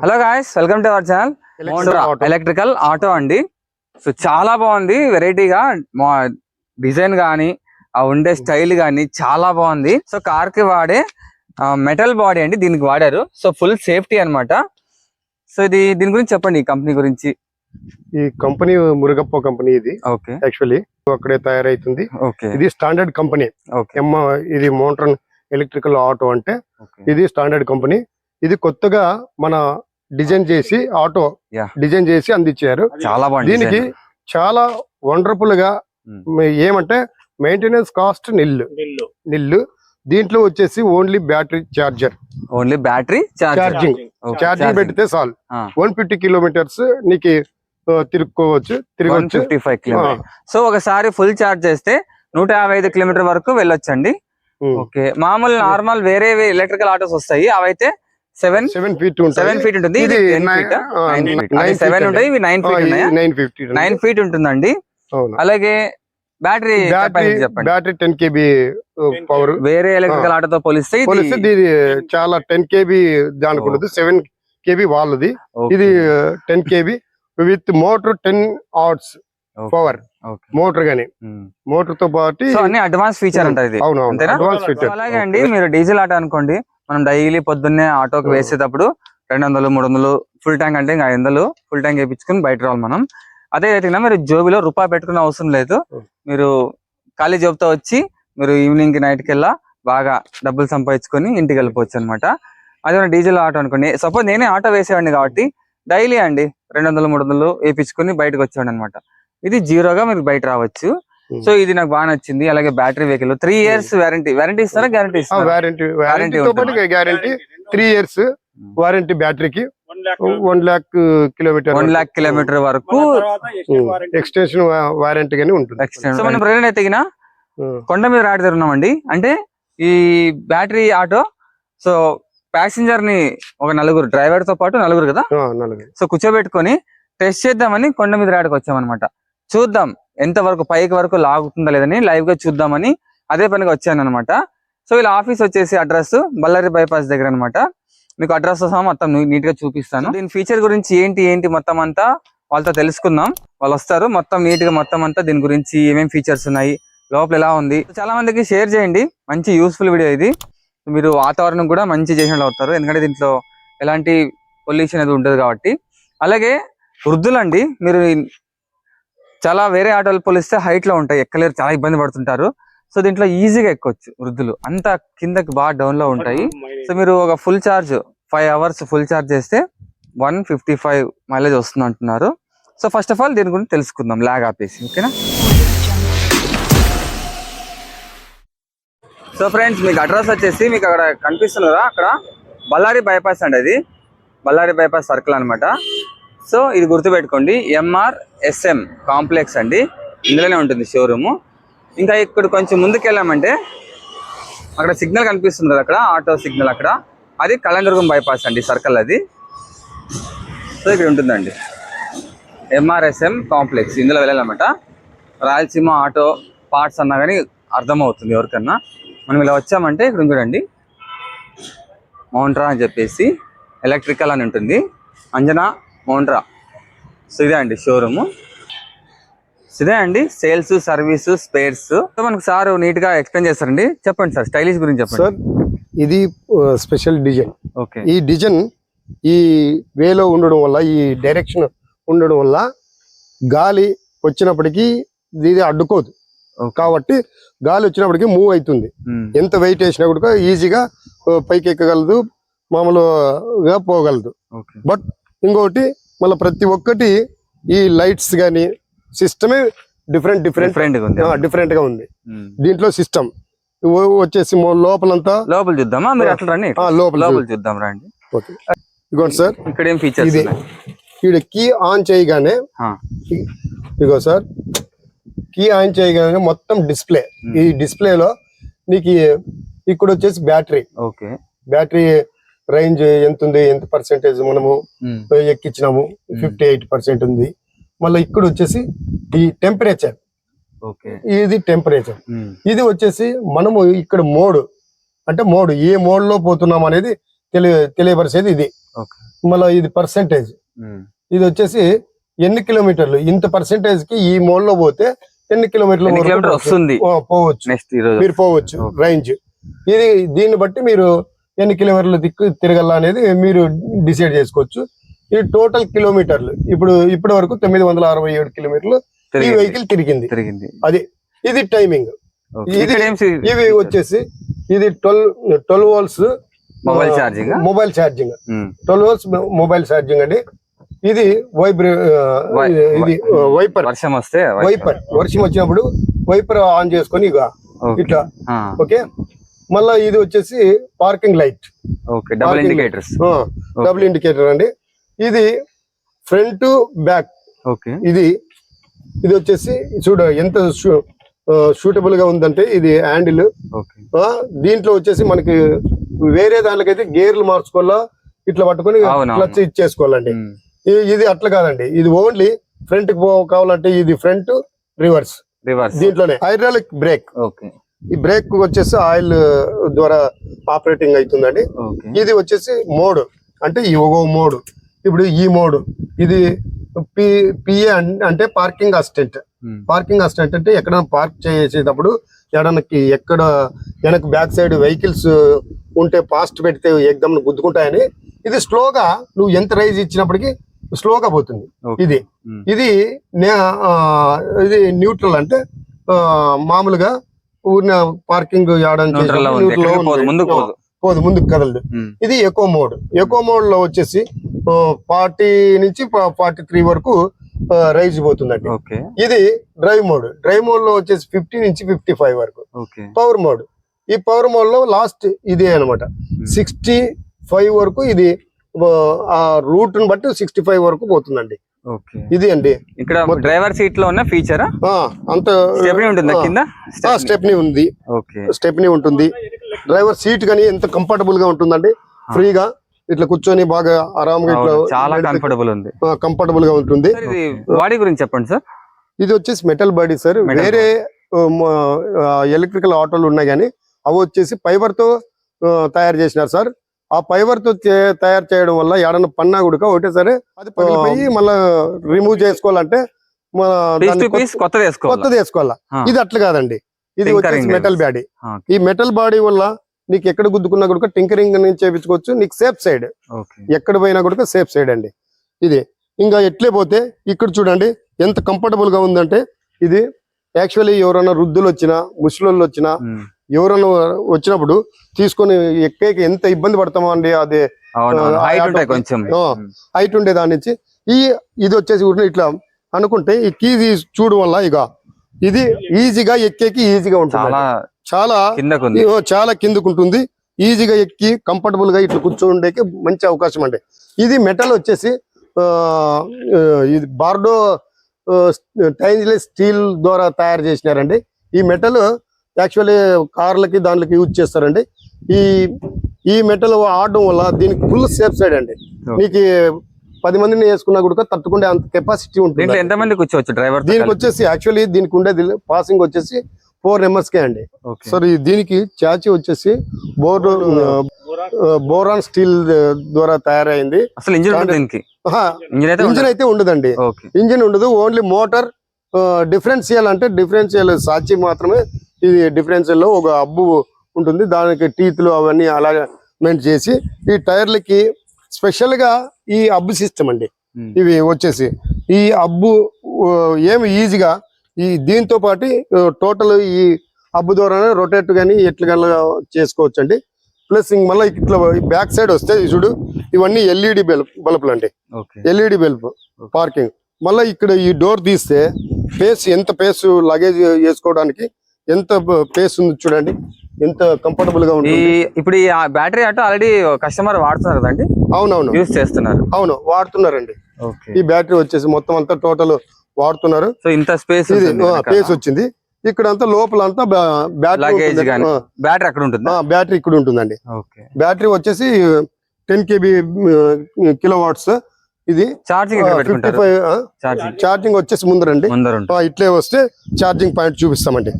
Hello guys welcome to our channel Montra. Electrical auto అండి. So చాలా బాగుంది. వెరైటీగా డిజైన్ కానీ ఆ ఉండే స్టైల్ కానీ చాలా బాగుంది. సో కార్కి వాడే మెటల్ బాడీ అండి దీనికి వాడారు. సో ఫుల్ సేఫ్టీ అన్నమాట. సో ఇది దీని గురించి చెప్పండి ఈ కంపెనీ గురించి. ఈ కంపెనీ మురుగప్ప కంపెనీ ఇది ఓకే యాక్చువల్లీ అక్కడే తయారైతుంది. ఓకే ఇది స్టాండర్డ్ కంపెనీ ఇది మోట్రన్ ఎలక్ట్రికల్ ఆటో అంటే ఇది స్టాండర్డ్ కంపెనీ ఇది కొత్తగా మన డిజైన్ చేసి ఆటో. డిజైన్ చేసి అందించారు. చాలా బాగుంది దీనికి చాలా వండర్ఫుల్గా ఏమంటే మెయింటెనెన్స్ కాస్ట్ నిల్లు. నిల్లు. దీంట్లో వచ్చేసి only battery charger. Only battery charging. Charging charging పెడితే చాలు. వన్ ఫిఫ్టీ కిలోమీటర్స్ నీకు తిరుక్కోవచ్చు తిరగవచ్చు ఫిఫ్టీ ఫైవ్ సో ఒకసారి ఫుల్ చార్జ్ చేస్తే నూట యాభై ఐదు కిలోమీటర్ వరకు వెళ్ళొచ్చండి. ఓకే. మామూలు నార్మల్ వేరే ఎలక్ట్రికల్ ఆటోస్ వస్తాయి. అవైతే seven seven feet seven feet ఉంటుంది. ఇది సెవెన్ ఉంటాయి ఇవి nine feet nine fifty nine feet ఉంటుందండి. అవును. అలాగే బ్యాటరీ బ్యాటరీ చెప్పండి బ్యాటరీ టెన్ కేబీ పవర్ వేరే ఎలక్ట్రికల్ ఆటోతో పోలిస్తే ఇది పోలిస్తే ఇది చాలా టెన్ కేబీ దానికి ఉండదు సెవెన్ కేబీ వాళ్ళది. ఇది ten KB with motor ten arts Okay. పవర్. మోటార్ గాని. మోటార్తో పాటు అన్ని అడ్వాన్స్ ఫీచర్ ఇది. అవును? అడ్వాన్స్ ఫీచర్ అలాగే అండి మీరు డీజిల్ ఆటో అనుకోండి. మనం డైలీ పొద్దున్నే ఆటోకి. వేసేటప్పుడు రెండు వందలు మూడు వందలు ఫుల్ ట్యాంక్ అంటే ఇంకా ఐదు వందలు ఫుల్ ట్యాంక్ వేయించుకుని బయట రావాలి మనం అదే రైతుగా మీరు జోబిలో రూపాయి పెట్టుకునే అవసరం లేదు. మీరు ఖాళీ జాబ్తో వచ్చి మీరు ఈవినింగ్కి నైట్ కెల్లా బాగా డబ్బులు సంపాదించుకొని ఇంటికి వెళ్ళిపోవచ్చు అనమాట అదే డీజిల్ ఆటో అనుకోండి సపోజ్ నేనే ఆటో వేసేవాడిని కాబట్టి డైలీ అండి రెండు వందలు మూడు వందలు వేయించుకుని బయటకు వచ్చేవాడిని అనమాట ఇది జీరోగా మీరు బయట రావచ్చు. సో ఇది నాకు బాగా నచ్చింది. అలాగే battery vehicle three years warranty warranty ఇస్తారా? గ్యారంటీ ఇస్తారా? వారంటీ Warranty వారంటీ తో పాటు ఉంటుంది. Guarantee three years warranty బ్యాటరీకి one lakh kilometre one lakh kilometre వరకు. ఎక్స్టెన్షన్ వారంటీ గానీ ఉంటుంది. ఎక్స్టెండ్ సో మనం ప్రేరణ ఎత్తిగిన ఉమ్. కొండ మీద రాడి ఉన్నామండి. అంటే ఈ బ్యాటరీ ఆటో సో ప్యాసింజర్ని ఒక నలుగురు డ్రైవర్తో పాటు నలుగురు కదా? ఆ, నలుగురు. సో కూర్చోబెట్టుకొని టెస్ట్ చేద్దామని కొండ మీద రాడికి వచ్చామన్నమాట. చూద్దాం. ఎంత వరకు పైకి వరకు లాగుతుందా లేదని లైవ్గా చూద్దామని అదే పనిగా వచ్చాను అనమాట సో వీళ్ళ ఆఫీస్ వచ్చేసి అడ్రస్ బళ్ళారి బైపాస్ దగ్గర అనమాట మీకు అడ్రస్ సహా మొత్తం నీట్గా చూపిస్తాను. దీని ఫీచర్ గురించి ఏంటి ఏంటి మొత్తం అంతా వాళ్ళతో తెలుసుకుందాం. వాళ్ళు వస్తారు మొత్తం నీట్గా మొత్తం అంతా దీని గురించి ఏమేమి ఫీచర్స్ ఉన్నాయి లోపల ఎలా ఉంది. చాలా మందికి షేర్ చేయండి. మంచి యూస్ఫుల్ వీడియో ఇది. మీరు వాతావరణం కూడా మంచి చేసినట్లు అవుతారు. ఎందుకంటే దీంట్లో ఎలాంటి పొల్యూషన్ అనేది ఉండదు కాబట్టి. అలాగే వృద్ధులండి మీరు చాలా వేరే ఆటోలు పోలిస్తే హైట్లో ఉంటాయి ఎక్కలేరు చాలా ఇబ్బంది పడుతుంటారు. సో దీంట్లో ఈజీగా ఎక్కొచ్చు వృద్ధులు. అంత కిందకి బాగా డౌన్లో ఉంటాయి. సో మీరు ఒక full charge five hours full charge చేస్తే వన్ ఫిఫ్టీ ఫైవ్ మైలేజ్ వస్తుంది అంటున్నారు. సో ఫస్ట్ ఆఫ్ ఆల్ దీని గురించి తెలుసుకుందాం లాగ్ ఆపేసి ఓకేనా? సో ఫ్రెండ్స్ మీకు అడ్రస్ వచ్చేసి మీకు అక్కడ కనిపిస్తుంది కదా అక్కడ బళ్ళారి బైపాస్ అండి అది. బళ్ళారి బైపాస్ సర్కిల్ అన్నమాట. సో ఇది గుర్తుపెట్టుకోండి ఎంఆర్ ఎస్ఎం కాంప్లెక్స్ అండి. ఇందులోనే ఉంటుంది షోరూము ఇంకా ఇక్కడ కొంచెం ముందుకు వెళ్ళామంటే అక్కడ సిగ్నల్ కనిపిస్తుంది కదా అక్కడ ఆటో సిగ్నల్ అక్కడ. అది కళ్యాణదుర్గం బైపాస్ అండి సర్కిల్ అది. సో ఇక్కడ ఉంటుందండి. ఎంఆర్ఎస్ఎం కాంప్లెక్స్ ఇందులో వెళ్ళాలన్నమాట. రాయలసీమ ఆటో పార్ట్స్ అన్నా కానీ అర్థమవుతుంది ఎవరికన్నా. మనం ఇలా వచ్చామంటే ఇక్కడ చూడండి. మౌంట్రా అని చెప్పేసి ఎలక్ట్రికల్ అని ఉంటుంది. అంజనా మౌంట్రా సో ఇదే అండి షోరూము ఇదే అండి సేల్స్ సర్వీస్ స్పేర్స్ మనకు సార్ నీట్గా ఎక్స్ప్లెయిన్ చేస్తారండి. చెప్పండి సార్ స్టైలిష్ గురించి చెప్పండి. సార్ ఇది స్పెషల్ డిజైన్ ఓకే. ఈ డిజైన్ ఈ వేలో ఉండడం వల్ల ఈ డైరెక్షన్ ఉండడం వల్ల గాలి వచ్చినప్పటికీ ఇది అడ్డుకోదు. కాబట్టి గాలి వచ్చినప్పటికీ మూవ్ అవుతుంది. ఎంత వెయిట్ వేసినా కూడా ఈజీగా పైకి ఎక్కగలదు మామూలుగా పోగలదు. బట్ ఇంకొకటి మళ్ళీ ప్రతి ఒక్కటి ఈ లైట్స్ కానీ సిస్టమే డిఫరెంట్ డిఫరెంట్. డిఫరెంట్గా ఉంది. డిఫరెంట్గా ఉంది. ఉమ్. దీంట్లో సిస్టమ్. వచ్చేసి లోపలంతా లోపల చూద్దామా? మీరు అట్లా రండి. లోపల లోపల చూద్దాం రండి. ఓకే. ఇదిగోండి సార్. ఇక్కడ ఏం ఫీచర్స్ ఇది ఈడ కీ ఆన్ చేయగానే ఇదిగో సార్. కీ ఆన్ చేయగానే మొత్తం డిస్ప్లే. ఈ డిస్ప్లేలో నీకు ఇక్కడ వచ్చేసి బ్యాటరీ. ఓకే. బ్యాటరీ రేంజ్ ఎంత ఉంది ఎంత పర్సెంటేజ్ మనము ఎక్కించినాము ఫిఫ్టీ ఎయిట్ పర్సెంట్ ఉంది. మళ్ళీ ఇక్కడ వచ్చేసి ఈ టెంపరేచర్ ఇది టెంపరేచర్ ఇది వచ్చేసి మనము ఇక్కడ మోడ్ అంటే మోడ్ ఏ మోడ్లో పోతున్నాం అనేది తెలియ తెలియపరిచేది ఇది. మళ్ళీ ఇది పర్సెంటేజ్ ఇది వచ్చేసి ఎన్ని కిలోమీటర్లు? ఇంత పర్సెంటేజ్కి ఈ మోడ్లో పోతే ఎన్ని కిలోమీటర్లు? వస్తుంది? పోవచ్చు. మీరు పోవచ్చు. రేంజ్. ఇది దీన్ని బట్టి మీరు ఎన్ని కిలోమీటర్లు దిక్కు తిరగల అనేది మీరు డిసైడ్ చేసుకోవచ్చు. ఇది టోటల్ కిలోమీటర్లు ఇప్పుడు ఇప్పటి వరకు తొమ్మిది వందల అరవై ఏడు కిలోమీటర్లు ఈ. వెహికల్ తిరిగింది. తిరిగింది. అది ఇది టైమింగ్. ఇది- ఇవి వచ్చేసి ఇది twelve twelve volts mobile charging mobile charging. Twelve volts mobile charging అండి. ఇది వైబ్రే ఇది వైపర్. వర్షం వస్తే వైపర్. వర్షం వచ్చినప్పుడు వైపర్ ఆన్ చేసుకొని ఇక. ఇట్లా. ఓకే? మళ్ళా ఇది వచ్చేసి parking light. Okay double indicators double indicator అండి. ఇది ఫ్రంట్ బ్యాక్ ఓకే. ఇది ఇది వచ్చేసి చూడ ఎంత షూటబుల్గా ఉందంటే ఇది హ్యాండిల్ దీంట్లో వచ్చేసి మనకి వేరే దానికైతే గేర్లు మార్చుకోవాలా ఇట్లా పట్టుకొని. క్లచ్ ఇచ్చేసుకోవాలండి. ఇది అట్లా కాదండి. ఇది ఓన్లీ ఫ్రంట్ కావాలంటే ఇది ఫ్రంట్ రివర్స్ రివర్స్ దీంట్లోనే. Hydraulic brake okay. ఈ బ్రేక్ వచ్చేసి ఆయిల్ ద్వారా ఆపరేటింగ్ అవుతుందండి. ఇది వచ్చేసి మోడ్. అంటే ఈ ఒక మోడ్. ఇప్పుడు ఈ మోడ్. ఇది పి పిఏ అంటే పార్కింగ్ అసిస్టెంట్. పార్కింగ్ అసిస్టెంట్ అంటే ఎక్కడ పార్క్ చేసేటప్పుడు ఎడనకి ఎక్కడ వెనక బ్యాక్ సైడ్ వెహికల్స్ ఉంటే ఫాస్ట్ పెడితే ఎగ్దమ్ గుద్దుకుంటాయని. ఇది స్లోగా నువ్వు ఎంత రైజ్ ఇచ్చినప్పటికీ స్లోగా పోతుంది. ఇది. ఇది ఇది న్యూట్రల్ అంటే మామూలుగా ఊరిన పార్కింగ్. ముందుకు పోదు. ముందుకు కదలదు. ఇది ఎకో మోడ్ ఎకో మోడ్లో వచ్చేసి ఫార్టీ నుంచి ఫార్టీ త్రీ వరకు రైజ్ పోతుందండి. ఇది డ్రైవ్ మోడ్ డ్రైవ్ మోడ్లో వచ్చేసి ఫిఫ్టీ నుంచి ఫిఫ్టీ ఫైవ్ వరకు పవర్ మోడ్ ఈ పవర్ మోడ్లో లాస్ట్ ఇదే అనమాట సిక్స్టీ ఫైవ్ వరకు ఇది ఆ, రూట్ని బట్టి సిక్స్టీ ఫైవ్ వరకు పోతుందండి. ఇది అండి. ఇక్కడ డ్రైవర్ సీట్లో ఉన్న ఫీచరా? ఆ, అంత స్టెప్నీ ఉంటుందా కింద? స్టెప్నీ. ఉంది. స్టెప్నీ ఉంటుంది. డ్రైవర్ సీట్ కానీ ఎంత కంఫర్టబుల్గా ఉంటుందండి? ఫ్రీగా ఇట్లా కూర్చొని బాగా ఆరాంగా ఇట్లా చాలా కంఫర్టబుల్ ఉంది. కంఫర్టబుల్గా ఉంటుంది. బాడీ గురించి చెప్పండి సార్. ఇది వచ్చేసి మెటల్ బాడీ సార్. వేరే ఎలక్ట్రికల్ ఆటోలు ఉన్నాయి కానీ అవి వచ్చేసి ఫైబర్తో తయారు చేసినారు సార్. ఆ ఫైబర్తో చే- తయారు చేయడం వల్ల ఏడన్నా పన్నా కూడా ఒకటే సరే అది పగిలిపోయి మళ్ళా రిమూవ్ చేసుకోవాలంటే కొత్తది వేసుకోవాలి. ఇది అట్లా కాదండి ఇది వచ్చేసి మెటల్. బాడీ. ఈ మెటల్ బాడీ వల్ల నీకు ఎక్కడ గుద్దుకున్నా కూడా టింకరింగ్ నుంచి చేపించుకోవచ్చు నీకు సేఫ్ సైడ్ ఎక్కడ పోయినా కూడా సేఫ్ సైడ్ అండి ఇది ఇంకా ఎట్లే పోతే ఇక్కడ చూడండి ఎంత కంఫర్టబుల్గా ఉందంటే ఇది యాక్చువల్లీ ఎవరైనా వృద్ధులు వచ్చినా ముసలోళ్ళు వచ్చినా. ఎవరైనా వచ్చినప్పుడు తీసుకొని ఎక్కేకి ఎంత ఇబ్బంది పడతామో అండి అది హైట్. హైట్ ఉండే దాని నుంచి. ఈ ఇది వచ్చేసి ఇట్లా అనుకుంటే ఈ కీ చూడడం వల్ల ఇక ఇది ఈజీగా ఎక్కేకి ఈజీగా ఉంటుంది. చాలా చాలా కిందకు ఉంది ఇగో చాలా కిందకు ఉంటుంది ఈజీగా ఎక్కి కంఫర్టబుల్గా ఇట్లా కూర్చోండేకి మంచి అవకాశం అండి. ఇది మెటల్ వచ్చేసి ఇది బార్డో టైన్లెస్ స్టీల్ ద్వారా తయారు చేసినారండి. ఈ మెటల్ యాక్చువల్లీ కార్లకి దాంట్లోకి యూజ్ చేస్తారండి. ఈ ఈ మెటల్ ఆడడం వల్ల దీనికి ఫుల్ సేఫ్ సైడ్ అండి. మీకు పది మందిని వేసుకున్నా కూడా తట్టుకుండే అంత కెపాసిటీ ఉంటుంది. దీంట్లో ఎంత మంది కూర్చోవచ్చు డ్రైవర్ దీనికి వచ్చేసి యాక్చువల్లీ దీనికి ఉండేది పాసింగ్ వచ్చేసి ఫోర్ కే అండి. సార్ దీనికి చాచి వచ్చేసి బోర్ బోరాన్ స్టీల్ ద్వారా తయారైంది. అసలు ఇంజిన్ ఇంజిన్ అయితే ఉండదండి. ఇంజిన్ ఉండదు ఓన్లీ మోటార్ డిఫరెన్షియల్ అంటే డిఫరెన్షియల్ సాచి మాత్రమే ఇది డిఫరెన్షియల్లో ఒక అబ్బు ఉంటుంది. దానికి టీత్లు అవన్నీ అలాట్మెంట్ చేసి ఈ టైర్లకి స్పెషల్గా ఈ అబ్బు సిస్టమ్ అండి. ఇవి వచ్చేసి. ఈ అబ్బు ఏమి ఈజీగా ఈ దీంతో పాటు టోటల్ ఈ అబ్బు ద్వారానే రొటేట్ కానీ ఎట్లా కానీ చేసుకోవచ్చు అండి ప్లస్ ఇంక మళ్ళీ ఇట్లా బ్యాక్ సైడ్ వస్తే చూడు ఇవన్నీ ఎల్ఈడి బల్బ్ బల్బులు అండి. ఎల్ఈడి బల్బ్ పార్కింగ్ మళ్ళీ ఇక్కడ ఈ డోర్ తీస్తే పేస్ ఎంత పేస్ లగేజ్ వేసుకోవడానికి ఎంత పేస్ ఉంది చూడండి. ఎంత కంఫర్టబుల్గా ఈ ఉంటుంది. ఇప్పుడు ఈ బ్యాటరీ ఆటో ఆల్రెడీ కస్టమర్ వాడుతున్నారు కదండి? అవునవును. యూస్ చేస్తున్నారు. అవును వాడుతున్నారండి. ఈ బ్యాటరీ వచ్చేసి మొత్తం అంతా టోటల్ వాడుతున్నారు. సో ఇంత స్పేస్ ఇది పేస్ వచ్చింది. ఇక్కడ అంతా లోపల అంతా. బ్యాటరీ బ్యాటరీ అక్కడ ఉంటుందా? బ్యాటరీ ఇక్కడ ఉంటుందండి. బ్యాటరీ వచ్చేసి టెన్ కేబీ కిలో వాట్స్ ఇది ఛార్జింగ్ ఫిఫ్టీ ఫైవ్ ఛార్జింగ్ వచ్చేసి ముందరండి. ఇట్లే వస్తే ఛార్జింగ్ పాయింట్ చూపిస్తామండి.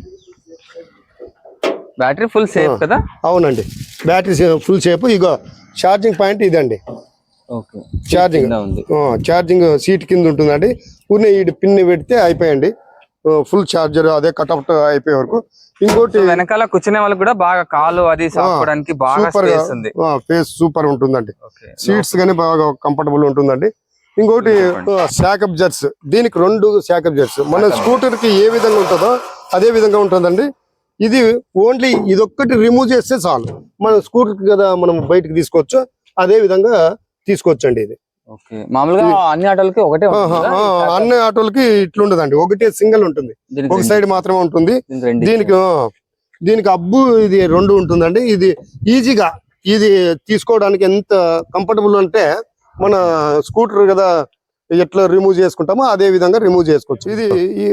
బ్యాటరీ ఫుల్ సేఫ్ కదా? అవునండి. బ్యాటరీ ఫుల్ సేపు ఇగో ఛార్జింగ్ పాయింట్ ఇదండి. ఛార్జింగ్ ఛార్జింగ్ సీట్ కింద ఉంటుందండి. ఊరినే ఈ పిన్ పెడితే అయిపోయండి. ఫుల్ ఛార్జర్ అదే కట్అవుట్ అయిపోయే వరకు. ఇంకోటి వెనకాల కూర్చునే వాళ్ళకి కూడా బాగా కాలు అది సాపుకోవడానికి బాగా స్పేస్ ఉంది. ఫేస్ సూపర్ ఉంటుందండి. సీట్స్ గానీ బాగా కంఫర్టబుల్ ఉంటుందండి. ఇంకోటి శాకప్ జర్స్ దీనికి రెండు శాకప్ జర్స్ మన స్కూటర్కి ఏ విధంగా ఉంటుందో అదే విధంగా ఉంటుందండి. ఇది ఓన్లీ ఇదొక్కటి రిమూవ్ చేస్తే చాలు. మన స్కూటర్ కదా మనం బయటకు తీసుకోవచ్చు అదే విధంగా తీసుకోవచ్చండి ఇది. మామూలుగా అన్ని ఆటోలకి ఒకటే అన్ని ఆటోలకి ఇట్లుండదండి. ఒకటే సింగిల్ ఉంటుంది. ఒక సైడ్ మాత్రమే ఉంటుంది. దీనికి దీనికి అబ్బు ఇది రెండు ఉంటుందండి. ఇది ఈజీగా ఇది తీసుకోవడానికి ఎంత కంఫర్టబుల్ అంటే మన స్కూటర్ కదా ఎట్లా రిమూవ్ చేసుకుంటామో అదే విధంగా రిమూవ్ చేసుకోవచ్చు. ఇది ఈ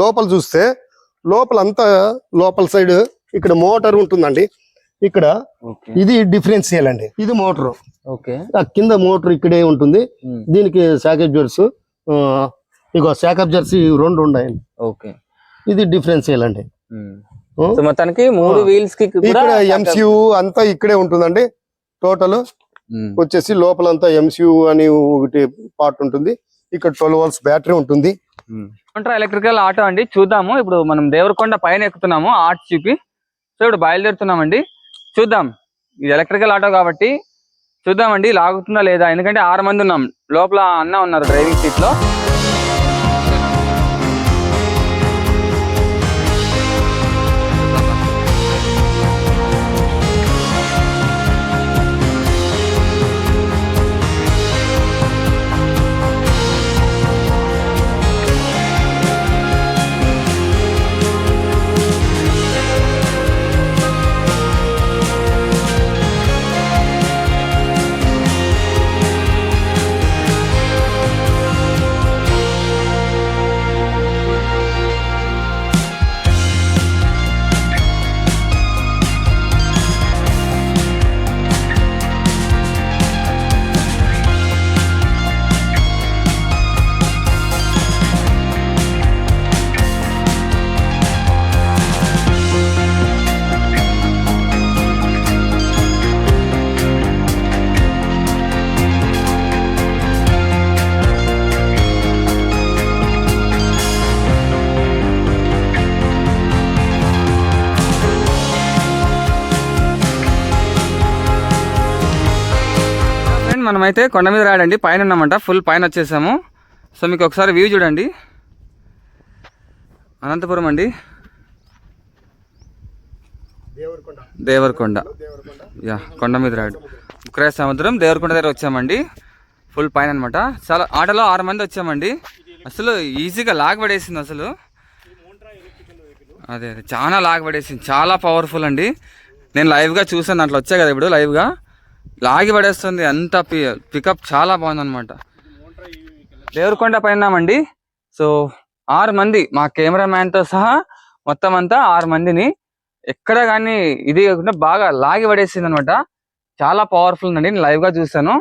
లోపల చూస్తే లోపల అంతా లోపల సైడ్ ఇక్కడ మోటార్ ఉంటుందండి. ఇక్కడ ఇది డిఫరెన్షియల్ అండి. ఇది మోటార్. కింద మోటార్ ఇక్కడే ఉంటుంది. దీనికి శాకప్ జర్స్ ఇగో శాకప్ జర్స్ రెండు ఉన్నాయండి. ఓకే. ఇది డిఫరెన్షియల్ అండి. మొత్తానికి మూడు. వీల్స్కి కూడా ఇక్కడ ఎంసీయూ అంతా ఇక్కడే ఉంటుందండి. టోటల్ వచ్చేసి లోపలంతా ఎంసీయూ అని ఒకటి పార్ట్ ఉంటుంది. ఇక్కడ ట్వెల్వ్ వోల్ట్స్ బ్యాటరీ ఉంటుంది. ఉమ్. ఎలక్ట్రికల్ ఆటో అండి. చూద్దాము. ఇప్పుడు మనం దేవరకొండ పైన ఎక్కుతున్నాము. ఆర్ట్ చూపి. సో ఇప్పుడు బయలుదేరుతున్నామండి. చూద్దాం. ఇది ఎలక్ట్రికల్ ఆటో కాబట్టి చూద్దామండి. లాగుతుందా లేదా? ఎందుకంటే ఆరు మంది ఉన్నాం. లోపల అన్న ఉన్నారు డ్రైవింగ్ సీట్ మనమైతే కొండ మీద రాడండి పైన ఉన్నామంట. ఫుల్ పైన వచ్చేసాము. సో మీకు ఒకసారి వ్యూ చూడండి. అనంతపురం అండి. దేవరకొండ. యా కొండ మీద రాడు ఉక్రాయ సముద్రం దేవరకొండ దగ్గర వచ్చామండి. ఫుల్ పైన అనమాట చాలా ఆటోలో ఆరు మంది వచ్చామండి. అసలు ఈజీగా లాగ్ పడేసింది అసలు. అదే అదే. చాలా లాగ్ పడేసింది చాలా పవర్ఫుల్ అండి. నేను లైవ్గా చూసాను దాంట్లో వచ్చా కదా ఇప్పుడు లైవ్గా లాగి పడేస్తుంది. అంత పి పికప్ చాలా బాగుందనమాట దేవరకొండ పైనామండి సో ఆరు మంది మా కెమెరామ్యాన్తో సహా మొత్తం అంతా ఆరు మందిని ఎక్కడ కానీ ఇది కాకుండా బాగా లాగి పడేసింది అనమాట చాలా పవర్ఫుల్ అండి నేను లైవ్గా గా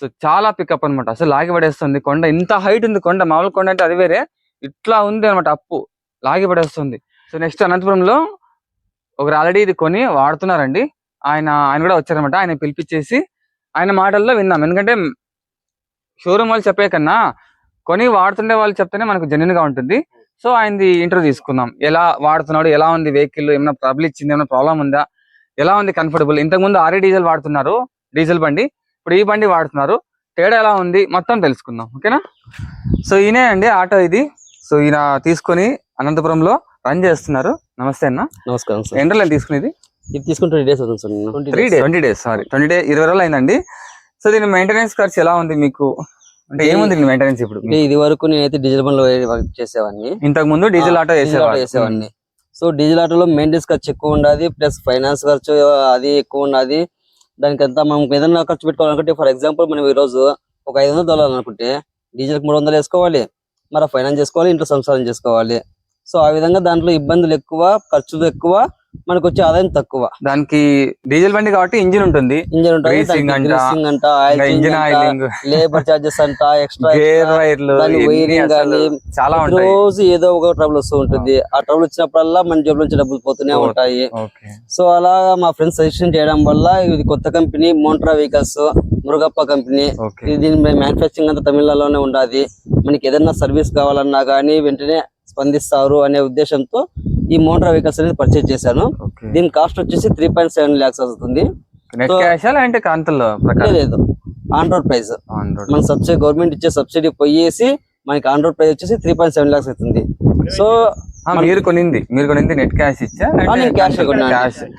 సో చాలా పికప్ అన్నమాట. అసలు లాగి పడేస్తుంది. కొండ ఇంత హైట్ ఉంది. కొండ మామూలు కొండ అంటే అది వేరే. ఇట్లా ఉంది అనమాట అప్పు. లాగి పడేస్తుంది. సో నెక్స్ట్ అనంతపురంలో ఒకరు ఆల్రెడీ ఇది కొని వాడుతున్నారండి. ఆయన ఆయన కూడా వచ్చారనమాట ఆయన పిలిపించేసి ఆయన మాటల్లో విన్నాం. ఎందుకంటే షోరూమ్ వాళ్ళు చెప్పే కన్నా కొని వాడుతుండే వాళ్ళు చెప్తేనే మనకు జెన్యున్గా ఉంటుంది. సో ఆయనది ఇంటర్వ్యూ తీసుకుందాం. ఎలా వాడుతున్నాడు ఎలా ఉంది వెహికల్ ఏమైనా ట్రబుల్ ఇచ్చింది ఏమైనా ప్రాబ్లం ఉందా ఎలా ఉంది కంఫర్టబుల్ ఇంతకు ముందు ఆరే డీజిల్ వాడుతున్నారు డీజిల్ బండి. ఇప్పుడు ఈ బండి వాడుతున్నారు. తేడా ఎలా ఉంది? మొత్తం తెలుసుకుందాం. ఓకేనా? సో ఈయనే అండి ఆటో ఇది. సో ఈయన తీసుకొని అనంతపురంలో రన్ చేస్తున్నారు. నమస్తే అన్న. నమస్కారం సార్. ఎండలో తీసుకునేది? ఇది తీసుకుని ట్వంటీ డేస్ అవుతుంది sir three days twenty days sorry twenty day ఇరవై రోజులు అయిందండి. సో దీని మెయింటెనెన్స్ ఖర్చు ఎలా ఉంది మీకు? అంటే ఏముంది దీని మెయింటెనెన్స్ ఇప్పుడు? ఇది వరకు నేనైతే డీజిల్ బండ్లో వర్క్ చేసేవాడిని. ఇంతకు ముందు డీజిల్ ఆటో వేసేవాడిని సో డీజిల్ ఆటోలో మెయింటెనెన్స్ ఖర్చు ఎక్కువ ఉండదు ప్లస్ ఫైనాన్స్ ఖర్చు అది ఎక్కువ ఉన్నది దానికి అంతా మనం ఏదైనా ఖర్చు పెట్టుకోవాలనుకుంటే ఫర్ ఎగ్జాంపుల్ మనం ఈ రోజు ఒక ఐదు వందలు తోలాలి అనుకుంటే డీజిల్ మూడు వందలు వేసుకోవాలి. మరి ఫైనాన్స్ చేసుకోవాలి ఇంట్లో సంసారం చేసుకోవాలి. సో ఆ విధంగా దాంట్లో ఇబ్బందులు ఎక్కువ ఖర్చులు ఎక్కువ మనకు వచ్చే ఆదాయం తక్కువ. దానికి డీజిల్ బండి కాబట్టి ఇంజిన్ ఉంటుంది. ఇంజన్ ఉంటుంది ఇంజిన్ ఆయిలింగ్ లేబర్ చార్జెస్ అంట ఎక్స్ట్రా వైరింగ్ చాలా రోజు ఏదో ఒక ట్రబుల్ వస్తూ ఉంటుంది. ఆ ట్రబుల్ వచ్చినప్పుడల్లా మన జేబులో నుంచి డబ్బులు పోతూనే. ఉంటాయి. సో అలా మా ఫ్రెండ్స్ సజెషన్ చేయడం వల్ల ఇది కొత్త company Montra vehicles Murugappa company. దీని మ్యానుఫ్యాక్చరింగ్ అంతా తమిళనాడులోనే ఉండాది. మనకి ఏదైనా సర్వీస్ కావాలన్నా కానీ వెంటనే స్పందిస్తారు అనే ఉద్దేశంతో ఈ మోంట్రా వెహికల్స్ అనేది పర్చేజ్ చేశాను. దీని కాస్ట్ వచ్చేసి త్రీ పాయింట్ సెవెన్ ల్యాక్స్ అవుతుంది లేదు ఆన్ రోడ్ ప్రైస్ మన సబ్సిడీ గవర్నమెంట్ ఇచ్చే సబ్సిడీ పోయేసి మనకి ఆన్ రోడ్ ప్రైస్ వచ్చేసి త్రీ పాయింట్ సెవెన్ లాక్స్ అవుతుంది. సో మీరు కొనింది మీరు కొనింది నెట్ క్యాష్ ఇచ్చా?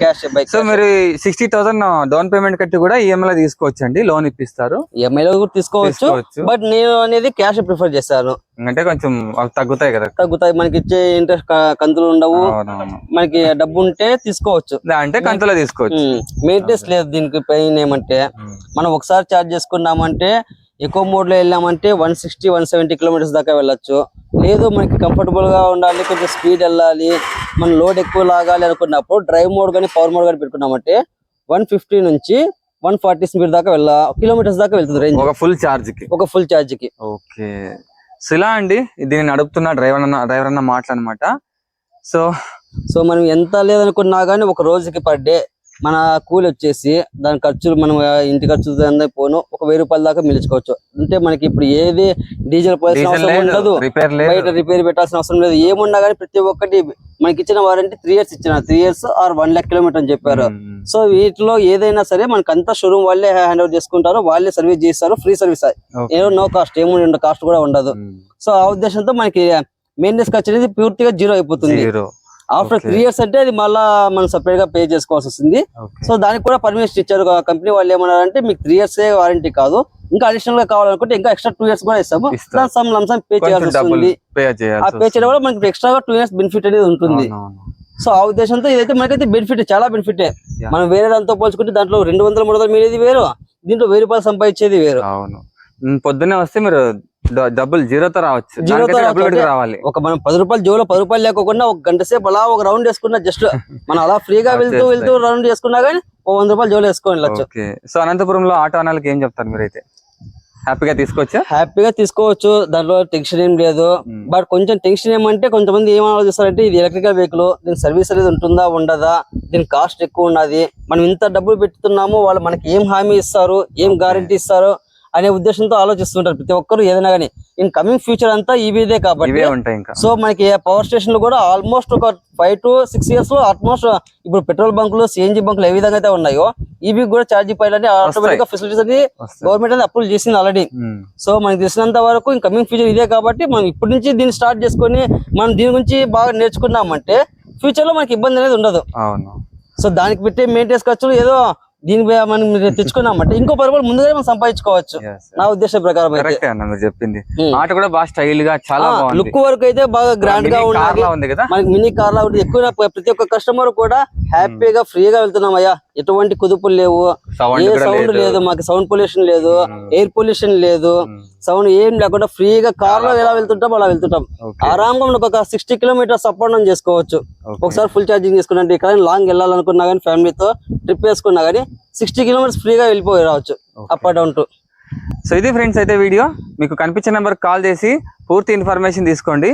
క్యాష్ సో మీరు సిక్స్టీ థౌసండ్ డౌన్ పేమెంట్ కట్టి కూడా ఈఎంఐ తీసుకోవచ్చు అండి లోన్ ఇప్పిస్తారు. ఈఎంఐ లో కూడా తీసుకోవచ్చు బట్ నేను అనేది క్యాష్ ప్రిఫర్ చేశాను అంటే కొంచెం తగ్గుతాయి కదా. తగ్గుతాయి మనకి ఇచ్చే ఇంట్రెస్ట్ కంతులు ఉండవు. మనకి డబ్బు ఉంటే తీసుకోవచ్చు అంటే కంతులో తీసుకోవచ్చు. మెయింటెనెన్స్ లేదు దీనికి పైన ఏమంటే మనం ఒకసారి చార్జ్ చేసుకున్నామంటే ఎక్కువ మోడ్లో వెళ్ళామంటే one sixty one seventy kilometres దాకా వెళ్ళొచ్చు. లేదు మనకి కంఫర్టబుల్గా ఉండాలి కొంచెం స్పీడ్ వెళ్ళాలి మన లోడ్ ఎక్కువ లాగాలి అనుకున్నప్పుడు డ్రైవ్ మోడ్ కానీ పవర్ మోడ్ కానీ పెట్టుకున్నామంటే వన్ ఫిఫ్టీ నుంచి వన్ ఫార్టీ స్పీడ్ దాకా వెళ్ళ కిలోమీటర్స్ దాకా వెళ్తుంది రేంజ్. ఒక ఫుల్ చార్జ్కి ఒక ఫుల్కి ఓకే. సో ఇలా అండి దీన్ని నడుపుతున్న డ్రైవర్ అన్న డ్రైవర్ అన్న మాటలన్నమాట. సో సో మనం ఎంత లేదనుకున్నా కానీ ఒక రోజుకి పర్ డే మన కూలి వచ్చేసి దాని ఖర్చులు మనం ఇంటి ఖర్చులు పోను ఒక వెయ్యి రూపాయల దాకా మిలుచుకోవచ్చు అంటే మనకి ఇప్పుడు ఏది డీజిల్ పోయాల్సిన అవసరం ఉండదు. రిపేర్ బయట రిపేర్ పెట్టాల్సిన అవసరం లేదు. ఏమున్నా కానీ ప్రతి ఒక్కటి మనకి ఇచ్చిన వారంటీ త్రీ ఇయర్స్ ఇచ్చిన. Three years or one lakh kilometre అని చెప్పారు. సో వీటిలో ఏదైనా సరే మనకి అంతా షోరూమ్ వాళ్ళే హ్యాండ్ ఓవర్ చేసుకుంటారు. వాళ్ళే సర్వీస్ చేస్తారు. Free service. ఏదో నో కాస్ట్ ఏముంది కాస్ట్ కూడా ఉండదు. సో ఆ ఉద్దేశంతో మనకి మెయింటెనెన్స్ ఖర్చు అనేది పూర్తిగా జీరో అయిపోతుంది. ఆఫ్టర్. త్రీ ఇయర్స్ అంటే అది మళ్ళా మనం సపరేట్గా పే చేసుకోవాల్సి వస్తుంది సో దానికి కూడా పర్మిషన్ ఇచ్చారు కంపెనీ వాళ్ళు ఏమన్నారంటే మీకు త్రీ ఇయర్స్ వారంటీ కాదు ఇంకా అడిషనల్గా కావాలనుకుంటే ఇంకా ఎక్స్ట్రా టూ ఇయర్స్ కూడా ఇస్తాము. సమ్ లంసమ్ పే చేయాల్సి వస్తుంది ఆ పే చేయడం వల్ల మనకి ఎక్స్ట్రాగా టూ ఇయర్స్ బెనిఫిట్ అనేది ఉంటుంది. సో ఆ ఉద్దేశంతో ఇదైతే మనకైతే బెనిఫిట్ చాలా బెనిఫిట్. మనం వేరే దాంతో పోల్చుకుంటే దాంట్లో రెండు వందల మూడు వందలు మీరేది వేరు దీంట్లో వెయ్యి రూపాయలు సంపాదించేది వేరు. పొద్దున్నే వస్తే మీరు డబ్బులు జీరోతో రావచ్చు. జీరోతో రావాలి. ఒక మనం పది రూపాయలు జోలో పది రూపాయలు లేకుండా ఒక గంట సేపు అలా ఒక రౌండ్ వేసుకున్నా జస్ట్ మనం అలా ఫ్రీగా వెళ్తూ వెళ్తూ రౌండ్ చేసుకున్నా కానీ ఓ వంద రూపాయలు జోలో వేసుకొని వెళ్ళొచ్చు. సో అనంతపురంలో ఆటో అనాలకి ఏం చెప్తారు మీరైతే? హ్యాపీగా తీసుకోవచ్చా? హ్యాపీగా తీసుకోవచ్చు. దాంట్లో టెన్షన్ ఏం లేదు. బట్ కొంచెం టెన్షన్ ఏమంటే కొంతమంది ఏం ఆలోచిస్తారంటే ఇది ఎలక్ట్రికల్ వెహికల్ దీని సర్వీస్ అనేది ఉంటుందా ఉండదా దీని కాస్ట్ ఎక్కువ ఉన్నది. మనం ఇంత డబ్బులు పెట్టుతున్నాము వాళ్ళు మనకి ఏం హామీ ఇస్తారు ఏం గ్యారంటీ ఇస్తారు అనే ఉద్దేశంతో ఆలోచిస్తుంటారు. ప్రతి ఒక్కరు ఏదైనా కానీ ఇన్ కమింగ్ ఫ్యూచర్ అంతా ఇవిదే కాబట్టి సో మనకి పవర్ స్టేషన్లో కూడా ఆల్మోస్ట్ ఒక ఫైవ్ టు సిక్స్ ఇయర్స్లో ఆల్మోస్ట్ ఇప్పుడు పెట్రోల్ బంకులు సిఎన్జి బంకులు ఏ విధంగా అయితే ఉన్నాయో ఇవి కూడా ఛార్జీ పైలని ఆటోమేటిక్గా ఫెసిలిటీస్ అని వస్తాయి. గవర్నమెంట్ అనేది అప్రూవ్ చేసింది ఆల్రెడీ. సో మనకి తెలిసినంత వరకు ఇంకా కమింగ్ ఫ్యూచర్ ఇదే కాబట్టి మనం ఇప్పటి నుంచి దీన్ని స్టార్ట్ చేసుకొని మనం దీని గురించి బాగా నేర్చుకున్నామంటే ఫ్యూచర్లో మనకి ఇబ్బంది అనేది ఉండదు. సో దానికి పెట్టే మెయింటెనెన్స్ ఖర్చులు ఏదో దీని మీద మనం తెచ్చుకున్నామంటే ఇంకో పది రూపాయలు ముందుగానే మనం సంపాదించుకోవచ్చు. నా ఉద్దేశం ప్రకారం అయితే. కరెక్టే అన్న మీరు చెప్పింది. ఆట కూడా బాగా స్టైల్గా చాలా లుక్ వరకు అయితే బాగా గ్రాండ్గా ఉంది కదా. మనకి మినీ కార్ లా ఉంటుంది ఎక్కువ ప్రతి ఒక్క కస్టమర్ కూడా హ్యాపీగా ఫ్రీగా వెళ్తున్నాం అయ్యా. ఎటువంటి కుదుపులు లేవు సౌండ్ ఏ సౌండ్ లేదు మాకు సౌండ్ పొల్యూషన్ లేదు Hmm. ఎయిర్ పొల్యూషన్ లేదు Hmm. సౌండ్ ఏం లేకుండా ఫ్రీగా కార్లో ఎలా వెళ్తుంటాం అలా వెళ్తుంటాం. ఆరాంగా ఒక sixty kilometres up and down చేసుకోవచ్చు. ఒకసారి ఫుల్ ఛార్జింగ్ చేసుకున్నట్టు ఇక్కడ లాంగ్ వెళ్ళాలనుకున్నా కానీ ఫ్యామిలీతో ట్రిప్ వేసుకున్నా కానీ సిక్స్టీ కిలోమీటర్స్ ఫ్రీగా వెళ్ళిపోయి రావచ్చు. Up and down to so ఇది ఫ్రెండ్స్ అయితే వీడియో మీకు కనిపించే నెంబర్ కాల్ చేసి పూర్తి ఇన్ఫర్మేషన్ తీసుకోండి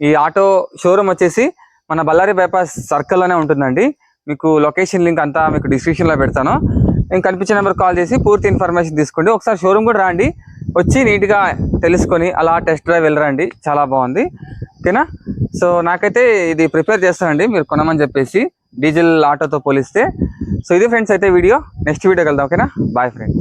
ఈ ఆటో షోరూమ్ వచ్చేసి మన బళ్ళారి బైపాస్ సర్కిల్లోనే ఉంటుందండి మీకు లొకేషన్ లింక్ అంతా మీకు డిస్క్రిప్షన్లో పెడతాను. నేను కనిపించే నెంబర్ కాల్ చేసి పూర్తి ఇన్ఫర్మేషన్ తీసుకోండి. ఒకసారి షోరూమ్ కూడా రండి. వచ్చి నీట్గా తెలుసుకొని అలా టెస్ట్ డ్రైవ్ వెళ్ళరండి. చాలా బాగుంది. ఓకేనా సో నాకైతే ఇది ప్రిపేర్ చేస్తానండి. మీరు కొనమని చెప్పేసి డీజిల్ ఆటోతో పోలిస్తే. సో ఇది ఫ్రెండ్స్ అయితే వీడియో. నెక్స్ట్ వీడియో కలుద్దాం ఓకేనా బాయ్ ఫ్రెండ్స్